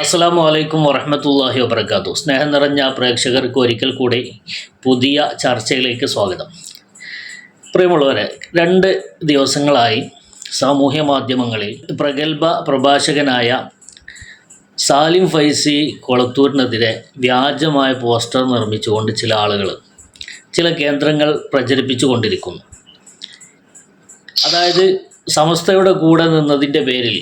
അസ്സാം വലൈക്കും വറഹമത്തല്ലാഹി വബർക്കാത്തു സ്നേഹം നിറഞ്ഞ പ്രേക്ഷകർക്ക് ഒരിക്കൽ കൂടി പുതിയ ചർച്ചയിലേക്ക് സ്വാഗതം. പ്രിയമുള്ളവരെ രണ്ട് ദിവസങ്ങളായി സാമൂഹ്യ മാധ്യമങ്ങളിൽ പ്രഗത്ഭ പ്രഭാഷകനായ സാലിം ഫൈസി കൊളത്തൂരിനെതിരെ വ്യാജമായ പോസ്റ്റർ നിർമ്മിച്ചുകൊണ്ട് ചില ആളുകൾ ചില കേന്ദ്രങ്ങൾ പ്രചരിപ്പിച്ചു കൊണ്ടിരിക്കുന്നു. അതായത് സമസ്തയുടെ കൂടെ നിന്നതിന്റെ പേരിൽ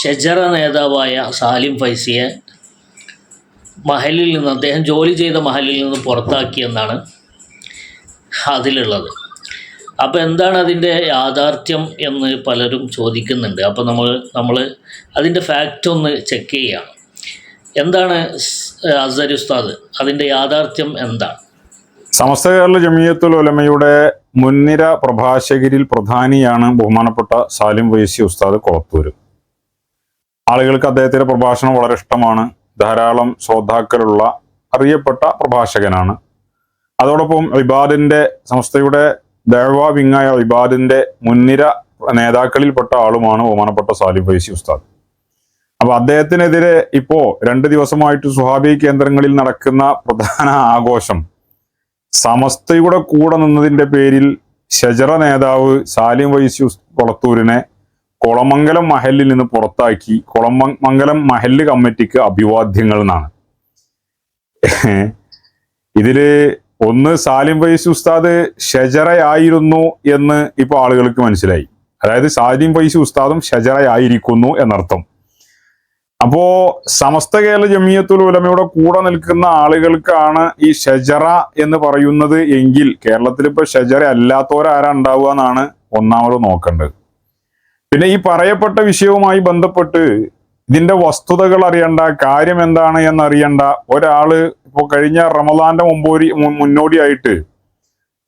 ഷെജറ നേതാവായ സാലിം ഫൈസിയെ മഹലിൽ നിന്ന് അദ്ദേഹം ജോലി ചെയ്ത മഹലിൽ നിന്ന് പുറത്താക്കിയെന്നാണ് അതിലുള്ളത്. അപ്പോൾ എന്താണ് അതിന്റെ യാഥാർത്ഥ്യം എന്ന് പലരും ചോദിക്കുന്നുണ്ട്. അപ്പോൾ നമ്മൾ നമ്മൾ അതിന്റെ ഫാക്റ്റ് ഒന്ന് ചെക്ക് ചെയ്യുകയാണ്. എന്താണ് അസർ ഉസ്താദ്? അതിന്റെ യാഥാർത്ഥ്യം എന്താണ്? സമസ്ത കേരള ജമിയത്തുൽ ഒലമയുടെ മുൻനിര പ്രഭാഷകരിൽ പ്രധാനിയാണ് ബഹുമാനപ്പെട്ട സാലിം വൈസി ഉസ്താദ് കൊളത്തൂര്. ആളുകൾക്ക് അദ്ദേഹത്തിന്റെ പ്രഭാഷണം വളരെ ഇഷ്ടമാണ്. ധാരാളം ശ്രോതാക്കളുള്ള അറിയപ്പെട്ട പ്രഭാഷകനാണ്. അതോടൊപ്പം ഇബാദിന്റെ സംസ്ഥയുടെ ദേവാ വിങ്ങായ ഇബാദിന്റെ മുൻനിര നേതാക്കളിൽപ്പെട്ട ആളുമാണ് ബഹുമാനപ്പെട്ട സാലിം വൈസി ഉസ്താദ്. അപ്പോൾ അദ്ദേഹത്തിനെതിരെ ഇപ്പോ രണ്ട് ദിവസമായിട്ട് സുഹാബി കേന്ദ്രങ്ങളിൽ നടക്കുന്ന പ്രധാന ആഘോഷം സമസ്തയുടെ കൂടെ നിന്നതിന്റെ പേരിൽ ഷജറ നേതാവ് സാലിം വൈസി കൊളത്തൂരിനെ കുളമംഗലം മഹലിൽ നിന്ന് പുറത്താക്കി കുളമംഗലം മഹൽ കമ്മിറ്റിക്ക് അഭിവാദ്യങ്ങൾ എന്നാണ്. ഇതിൽ ഒന്ന് സാലിം ഫൈസ് ഉസ്താദ് ഷജറയായിരുന്നു എന്ന് ഇപ്പൊ ആളുകൾക്ക് മനസ്സിലായി. അതായത് സാലിം ഫൈസ് ഉസ്താദും ഷജറയായിരിക്കുന്നു എന്നർത്ഥം. അപ്പോ സമസ്ത കേരള ജമിയത്തുൽ ഉലമയുടെ കൂടെ നിൽക്കുന്ന ആളുകൾക്കാണ് ഈ ഷജറ എന്ന് പറയുന്നത് എങ്കിൽ കേരളത്തിൽ ഇപ്പൊ ഷജറ അല്ലാത്തവരാരാ ഉണ്ടാവുക എന്നാണ് ഒന്നാമത് നോക്കേണ്ടത്. പിന്നെ ഈ പറയപ്പെട്ട വിഷയവുമായി ബന്ധപ്പെട്ട് ഇതിന്റെ വസ്തുതകൾ അറിയണ്ട കാര്യം എന്താണ് എന്നറിയണ്ട ഒരാൾ ഇപ്പൊ കഴിഞ്ഞ റമദാന്റെ മുമ്പോരി മുന്നോടിയായിട്ട്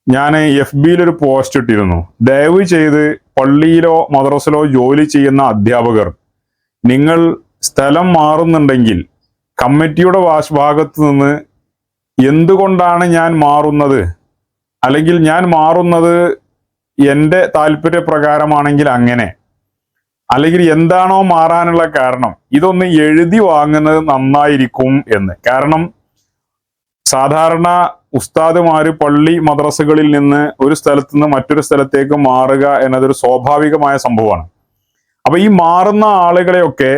ഞാൻ എഫ് ബിയിൽ ഒരു പോസ്റ്റ് ഇട്ടിരുന്നു. ദയവ് ചെയ്ത് പള്ളിയിലോ മദ്രസിലോ ജോലി ചെയ്യുന്ന അധ്യാപകർ നിങ്ങൾ സ്ഥലം മാറുന്നുണ്ടെങ്കിൽ കമ്മിറ്റിയുടെ ഭാഗത്ത് നിന്ന് എന്തുകൊണ്ടാണ് ഞാൻ മാറുന്നത്? അല്ലെങ്കിൽ ഞാൻ മാറുന്നത് എന്റെ താല്പര്യപ്രകാരമാണെങ്കിൽ അങ്ങനെ. അല്ലെങ്കിൽ എന്താണോ മാറാനുള്ള കാരണം ഇതൊന്ന് എഴുതി വാങ്ങുന്നത് നന്നായിരിക്കും എന്ന്. കാരണം സാധാരണ ഉസ്താദുമാര് പള്ളി മദ്രസകളിൽ നിന്ന് ഒരു സ്ഥലത്ത് നിന്ന് മറ്റൊരു സ്ഥലത്തേക്ക് മാറുക എന്നതൊരു സ്വാഭാവികമായ സംഭവമാണ്. അപ്പൊ ഈ മാറുന്ന ആളുകളെയൊക്കെ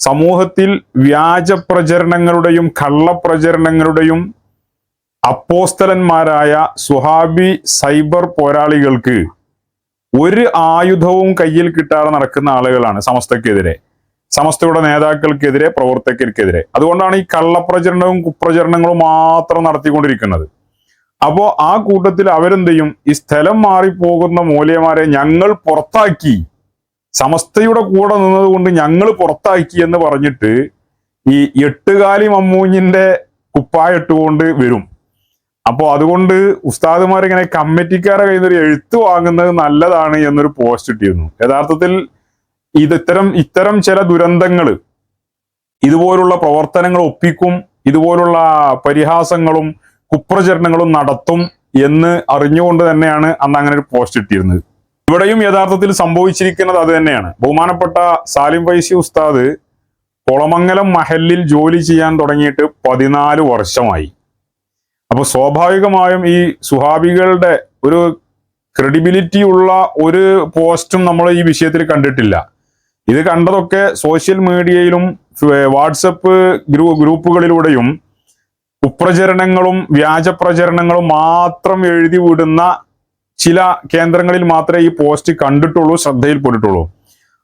സമൂഹത്തിൽ വ്യാജ പ്രചരണങ്ങളുടെയും കള്ളപ്രചരണങ്ങളുടെയും അപ്പോസ്തലന്മാരായ സുഹാബി സൈബർ പോരാളികൾക്ക് ഒരു ആയുധവും കയ്യിൽ കിട്ടാതെ നടക്കുന്ന ആളുകളാണ് സമസ്തക്കെതിരെ സമസ്തയുടെ നേതാക്കൾക്കെതിരെ പ്രവർത്തകർക്കെതിരെ. അതുകൊണ്ടാണ് ഈ കള്ളപ്രചരണവും കുപ്രചരണങ്ങളും മാത്രം നടത്തിക്കൊണ്ടിരിക്കുന്നത്. അപ്പോ ആ കൂട്ടത്തിൽ അവരെന്ത് ചെയ്യും ഈ സ്ഥലം മാറിപ്പോകുന്ന മൂല്യമാരെ ഞങ്ങൾ പുറത്താക്കി. സമസ്തയുടെ കൂടെ നിന്നതുകൊണ്ട് ഞങ്ങൾ പുറത്താക്കി എന്ന് പറഞ്ഞിട്ട് ഈ എട്ടുകാലി മമ്മൂഞ്ഞിന്റെ കുപ്പായ ഇട്ടുകൊണ്ട് വരും. അപ്പോൾ അതുകൊണ്ട് ഉസ്താദുമാരിങ്ങനെ കമ്മിറ്റിക്കാരെ കയ്യിൽ നിന്ന് ഒരു എഴുത്ത് വാങ്ങുന്നത് നല്ലതാണ് എന്നൊരു പോസ്റ്റ് ഇട്ടിരുന്നു. യഥാർത്ഥത്തിൽ ഇത് ഇത്തരം ഇത്തരം ചില ദുരന്തങ്ങൾ ഇതുപോലുള്ള പ്രവർത്തനങ്ങൾ ഒപ്പിക്കും ഇതുപോലുള്ള പരിഹാസങ്ങളും കുപ്രചരണങ്ങളും നടത്തും എന്ന് അറിഞ്ഞുകൊണ്ട് തന്നെയാണ് അന്ന് അങ്ങനെ ഒരു പോസ്റ്റ് ഇട്ടിരുന്നത്. ഇവിടെയും യഥാർത്ഥത്തിൽ സംഭവിച്ചിരിക്കുന്നത് അത് തന്നെയാണ്. ബഹുമാനപ്പെട്ട സാലിം വൈസി ഉസ്താദ് കുളമംഗലം മഹലിൽ ജോലി ചെയ്യാൻ തുടങ്ങിയിട്ട് പതിനാല് വർഷമായി. അപ്പൊ സ്വാഭാവികമായും ഈ സുഹാബികളുടെ ഒരു ക്രെഡിബിലിറ്റി ഉള്ള ഒരു പോസ്റ്റും നമ്മൾ ഈ വിഷയത്തിൽ കണ്ടിട്ടില്ല. ഇത് കണ്ടതൊക്കെ സോഷ്യൽ മീഡിയയിലും വാട്സപ്പ് ഗ്രൂ ഗ്രൂപ്പുകളിലൂടെയും കുപ്രചരണങ്ങളും വ്യാജ പ്രചരണങ്ങളും മാത്രം എഴുതി വിടുന്ന ചില കേന്ദ്രങ്ങളിൽ മാത്രമേ ഈ പോസ്റ്റ് കണ്ടിട്ടുള്ളൂ ശ്രദ്ധയിൽപ്പെട്ടിട്ടുള്ളൂ.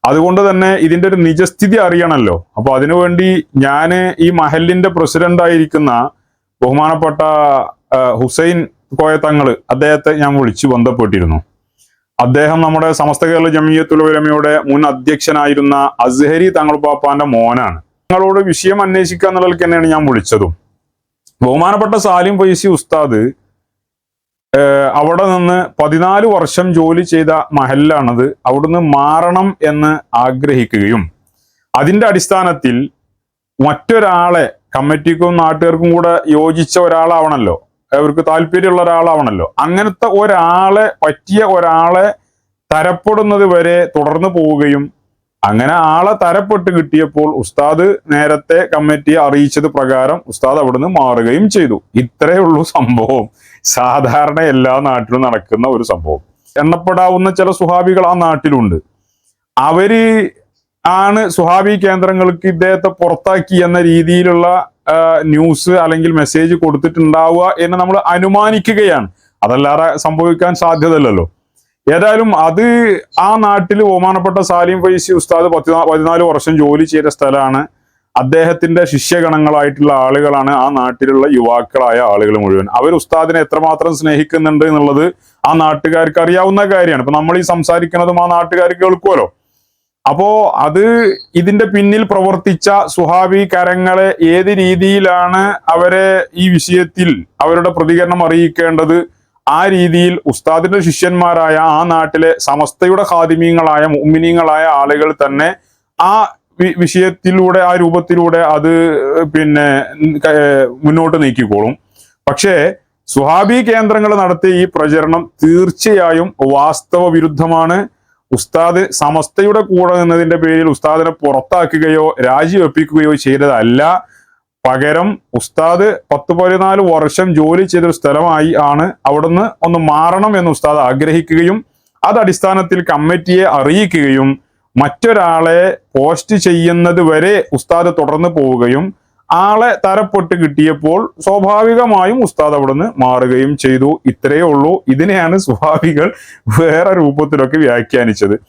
അതുകൊണ്ട് തന്നെ ഇതിന്റെ ഒരു നിജസ്ഥിതി അറിയണമല്ലോ. അപ്പോൾ അതിനുവേണ്ടി ഞാൻ ഈ മഹലിന്റെ പ്രസിഡന്റ് ആയിരിക്കുന്ന ബഹുമാനപ്പെട്ട ഹുസൈൻ കോയ തങ്ങൾ അദ്ദേഹത്തെ ഞാൻ വിളിച്ചു ബന്ധപ്പെട്ടിരുന്നു. അദ്ദേഹം നമ്മുടെ സമസ്ത കേരള ജമിയത്തുൽ ഉലമയുടെ മുൻ അധ്യക്ഷനായിരുന്ന അസ്ഹരി തങ്ങൾ പാപ്പാന്റെ മോനാണ്. നിങ്ങളോട് വിഷയം അന്വേഷിക്കുക എന്നുള്ളതിൽ തന്നെയാണ് ഞാൻ വിളിച്ചതും. ബഹുമാനപ്പെട്ട സാലിം ഫൈസി ഉസ്താദ് അവിടെ നിന്ന് പതിനാല് വർഷം ജോലി ചെയ്ത മഹലിലാണത് അവിടുന്ന് മാറണം എന്ന് ആഗ്രഹിക്കുകയും അതിന്റെ അടിസ്ഥാനത്തിൽ മറ്റൊരാളെ കമ്മിറ്റിക്കും നാട്ടുകാർക്കും കൂടെ യോജിച്ച ഒരാളാവണല്ലോ. അവർക്ക് താല്പര്യമുള്ള ഒരാളാവണല്ലോ. അങ്ങനത്തെ ഒരാളെ പറ്റിയ ഒരാളെ തരപ്പെടുന്നത് വരെ തുടർന്നു പോവുകയും അങ്ങനെ ആളെ തരപ്പെട്ട് കിട്ടിയപ്പോൾ ഉസ്താദ് നേരത്തെ കമ്മിറ്റിയെ അറിയിച്ചത് പ്രകാരം ഉസ്താദ് അവിടുന്ന് മാറുകയും ചെയ്തു. ഇത്രയേ ഉള്ളൂ സംഭവം. സാധാരണ എല്ലാ നാട്ടിലും നടക്കുന്ന ഒരു സംഭവം. എണ്ണപ്പെടാവുന്ന ചില സുഹാബികൾ ആ നാട്ടിലുണ്ട്. അവർ ആണ് സുഹാബി കേന്ദ്രങ്ങൾക്ക് ഇദ്ദേഹത്തെ പുറത്താക്കി എന്ന രീതിയിലുള്ള ന്യൂസ് അല്ലെങ്കിൽ മെസ്സേജ് കൊടുത്തിട്ടുണ്ടാവുക എന്ന് നമ്മൾ അനുമാനിക്കുകയാണ്. അതല്ലാതെ സംഭവിക്കാൻ സാധ്യതയല്ലല്ലോ. ഏതായാലും അത് ആ നാട്ടിൽ ബഹുമാനപ്പെട്ട സാലിം ഫൈസി ഉസ്താദ് പത്തിനാ പതിനാല് വർഷം ജോലി ചെയ്ത സ്ഥലമാണ്. അദ്ദേഹത്തിന്റെ ശിഷ്യഗണങ്ങളായിട്ടുള്ള ആളുകളാണ് ആ നാട്ടിലുള്ള യുവാക്കളായ ആളുകൾ മുഴുവൻ. അവർ ഉസ്താദിനെ എത്രമാത്രം സ്നേഹിക്കുന്നുണ്ട് എന്നുള്ളത് ആ നാട്ടുകാർക്ക് അറിയാവുന്ന കാര്യമാണ്. ഇപ്പൊ നമ്മൾ ഈ സംസാരിക്കുന്നതും ആ നാട്ടുകാർ കേൾക്കുമല്ലോ അപ്പോ അത് ഇതിന്റെ പിന്നിൽ പ്രവർത്തിച്ച സുഹാബി കരങ്ങളെ ഏത് രീതിയിലാണ് അവരെ ഈ വിഷയത്തിൽ അവരുടെ പ്രതികരണം അറിയിക്കേണ്ടത്? ആ രീതിയിൽ ഉസ്താദിന്റെ ശിഷ്യന്മാരായ ആ നാട്ടിലെ സമസ്തയുടെ ഖാദിമീങ്ങളായ മുഅ്മിനീങ്ങളായ ആളുകൾ തന്നെ ആ വിഷയത്തിലൂടെ ആ രൂപത്തിലൂടെ അത് പിന്നെ മുന്നോട്ട് നീക്കിക്കോളും. പക്ഷേ സുഹാബി കേന്ദ്രങ്ങൾ നടത്തിയ ഈ പ്രചരണം തീർച്ചയായും വാസ്തവ വിരുദ്ധമാണ് ഉസ്താദ് സമസ്തയുടെ കൂടെ നിന്നതിന്റെ പേരിൽ ഉസ്താദിനെ പുറത്താക്കുകയോ രാജിവെപ്പിക്കുകയോ ചെയ്തതല്ല. പകരം ഉസ്താദ് പത്ത് പതിനാല് വർഷം ജോലി ചെയ്തൊരു സ്ഥലമായി ആണ് അവിടുന്ന് ഒന്ന് മാറണം എന്ന് ഉസ്താദ് ആഗ്രഹിക്കുകയും അത് അടിസ്ഥാനത്തിൽ കമ്മിറ്റിയെ അറിയിക്കുകയും മറ്റൊരാളെ പോസ്റ്റ് ചെയ്യുന്നത് വരെ ഉസ്താദ് തുടർന്ന് പോവുകയും ആളെ തരപ്പെട്ട് കിട്ടിയപ്പോൾ സ്വാഭാവികമായും ഉസ്താദ് അവിടുന്ന് മാറുകയും ചെയ്തു. ഇത്രയേ ഉള്ളൂ. ഇതിനെയാണ് സ്വാഭാവികൾ വേറെ രൂപത്തിലൊക്കെ വ്യാഖ്യാനിച്ചത്.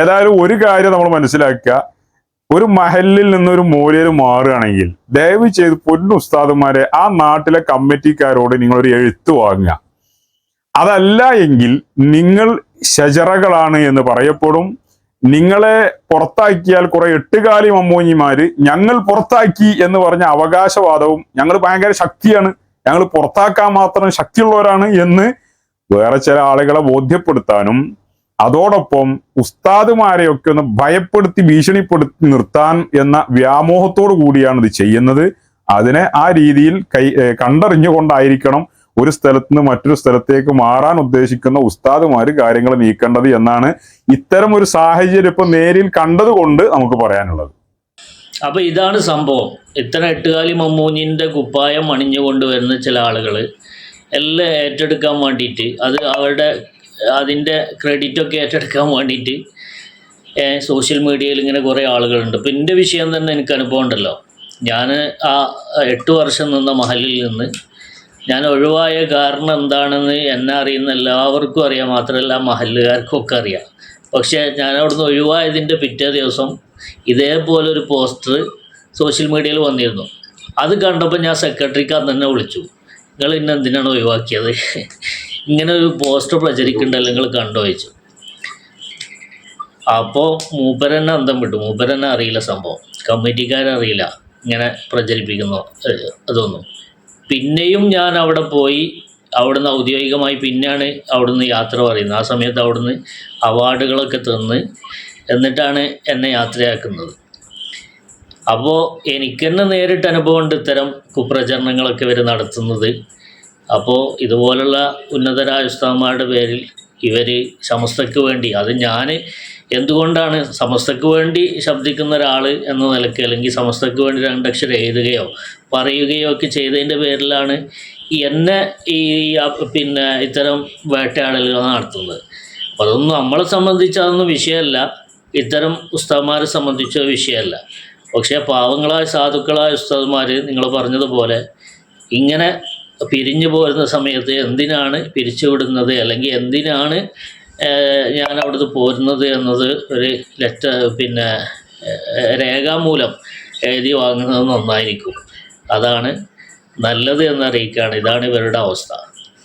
ഏതായാലും ഒരു കാര്യം നമ്മൾ മനസ്സിലാക്കുക. ഒരു മഹലിൽ നിന്നൊരു മൂലയിൽ മാറുകയാണെങ്കിൽ ദയവ് ചെയ്ത് പൊന്നു ഉസ്താദുമാരെ ആ നാട്ടിലെ കമ്മിറ്റിക്കാരോട് നിങ്ങളൊരു എഴുത്ത് വാങ്ങുക. അതല്ല എങ്കിൽ നിങ്ങൾ ഷജറകളാണ് എന്ന് പറയപ്പെടും. നിങ്ങളെ പുറത്താക്കിയാൽ കുറെ എട്ടുകാലി മമ്മൂഞ്ഞിമാര് ഞങ്ങൾ പുറത്താക്കി എന്ന് പറഞ്ഞ അവകാശവാദവും ഞങ്ങൾ ഭയങ്കര ശക്തിയാണ്. ഞങ്ങൾ പുറത്താക്കാൻ മാത്രം ശക്തിയുള്ളവരാണ് എന്ന് വേറെ ചില ആളുകളെ ബോധ്യപ്പെടുത്താനും അതോടൊപ്പം ഉസ്താദുമാരെയൊക്കെ ഒന്ന് ഭയപ്പെടുത്തി ഭീഷണിപ്പെടുത്തി നിർത്താൻ എന്ന വ്യാമോഹത്തോടു കൂടിയാണ് ഇത് ചെയ്യുന്നത്. അതിനെ ആ രീതിയിൽ കൈ കണ്ടറിഞ്ഞുകൊണ്ടായിരിക്കണം ഒരു സ്ഥലത്ത് നിന്ന് മറ്റൊരു സ്ഥലത്തേക്ക് മാറാൻ ഉദ്ദേശിക്കുന്ന ഉസ്താദുമാർ കാര്യങ്ങൾ നീക്കേണ്ടത് എന്നാണ് ഇത്തരം ഒരു സാഹചര്യം ഇപ്പൊ നേരിൽ കണ്ടതുകൊണ്ട് നമുക്ക് പറയാനുള്ളത്. അപ്പൊ ഇതാണ് സംഭവം. ഇത്തരം എട്ടുകാലി മമ്മൂഞ്ഞിന്റെ കുപ്പായം അണിഞ്ഞുകൊണ്ട് വരുന്ന ചില ആളുകൾ എല്ലാം ഏറ്റെടുക്കാൻ വേണ്ടിയിട്ട് അത് അവരുടെ അതിന്റെ ക്രെഡിറ്റൊക്കെ ഏറ്റെടുക്കാൻ വേണ്ടിയിട്ട് സോഷ്യൽ മീഡിയയിൽ ഇങ്ങനെ കുറേ ആളുകളുണ്ട്. അപ്പം എന്റെ വിഷയം തന്നെ എനിക്ക് അനുഭവം ഉണ്ടല്ലോ. ഞാൻ ആ എട്ട് വർഷം നിന്ന മഹലിൽ നിന്ന് ഞാൻ ഒഴിവായ കാരണം എന്താണെന്ന് എന്നെ അറിയുന്ന എല്ലാവർക്കും അറിയാം. മാത്രമല്ല മഹല്ലുകാർക്കും ഒക്കെ അറിയാം. പക്ഷേ ഞാൻ അവിടുന്ന് ഒഴിവായതിന്റെ പിറ്റേ ദിവസം ഇതേപോലൊരു പോസ്റ്റർ സോഷ്യൽ മീഡിയയിൽ വന്നിരുന്നു. അത് കണ്ടപ്പോൾ ഞാൻ സെക്രട്ടറിക്ക് അന്ന് തന്നെ വിളിച്ചു. നിങ്ങൾ ഇന്നെ എന്തിനാണ് ഒഴിവാക്കിയത്? ഇങ്ങനെ ഒരു പോസ്റ്റർ പ്രചരിക്കുന്നുണ്ടല്ലോ നിങ്ങൾ കണ്ടോ വെച്ചു അപ്പോൾ മൂപ്പരെന്നെ അന്തം വിട്ടു. മൂപ്പരെന്നെ അറിയില്ല സംഭവം. കമ്മിറ്റിക്കാരറിയില്ല. ഇങ്ങനെ പ്രചരിപ്പിക്കുന്നു അതൊന്നും. പിന്നെയും ഞാൻ അവിടെ പോയി അവിടുന്ന് ഔദ്യോഗികമായി പിന്നെയാണ് അവിടുന്ന് യാത്ര പറയുന്നത്. ആ സമയത്ത് അവിടുന്ന് അവാർഡുകളൊക്കെ തന്ന് എന്നിട്ടാണ് എന്നെ യാത്രയാക്കുന്നത്. അപ്പോൾ എനിക്ക് തന്നെ നേരിട്ട് അനുഭവമുണ്ട് ഇത്തരം കുപ്രചരണങ്ങളൊക്കെ ഇവർ നടത്തുന്നത്. അപ്പോൾ ഇതുപോലുള്ള ഉന്നതരായ പേരിൽ ഇവർ സമസ്തയ്ക്ക് വേണ്ടി അത് ഞാൻ എന്തുകൊണ്ടാണ് സമസ്തക്ക് വേണ്ടി ശബ്ദിക്കുന്ന ഒരാൾ എന്ന നിലയ്ക്ക് അല്ലെങ്കിൽ സമസ്തക്ക് വേണ്ടി രണ്ടക്ഷരം എഴുതുകയോ പറയുകയോ ഒക്കെ ചെയ്തതിന്റെ പേരിലാണ് എന്നെ ഈ പിന്നെ ഇത്തരം വേട്ടയാടലുകൾ നടത്തുന്നത്. അപ്പോൾ അതൊന്നും നമ്മളെ സംബന്ധിച്ച് അതൊന്നും വിഷയമല്ല. ഇത്തരം ഉസ്താദ്മാരെ സംബന്ധിച്ച വിഷയമല്ല. പക്ഷേ പാവങ്ങളായ സാധുക്കളായ ഉസ്താദ്മാർ നിങ്ങൾ പറഞ്ഞതുപോലെ ഇങ്ങനെ പിരിഞ്ഞു പോരുന്ന സമയത്ത് എന്തിനാണ് പിരിച്ചുവിടുന്നത് അല്ലെങ്കിൽ എന്തിനാണ് ഞാൻ അവിടുന്ന് പോരുന്നത് എന്നത് ഒരു ലെറ്റർ പിന്നെ രേഖാമൂലം എഴുതി വാങ്ങുന്നത് നന്നായിരിക്കും. അതാണ് നല്ലത് എന്നറിയിക്കുകയാണ്. ഇതാണ് ഇവരുടെ അവസ്ഥ.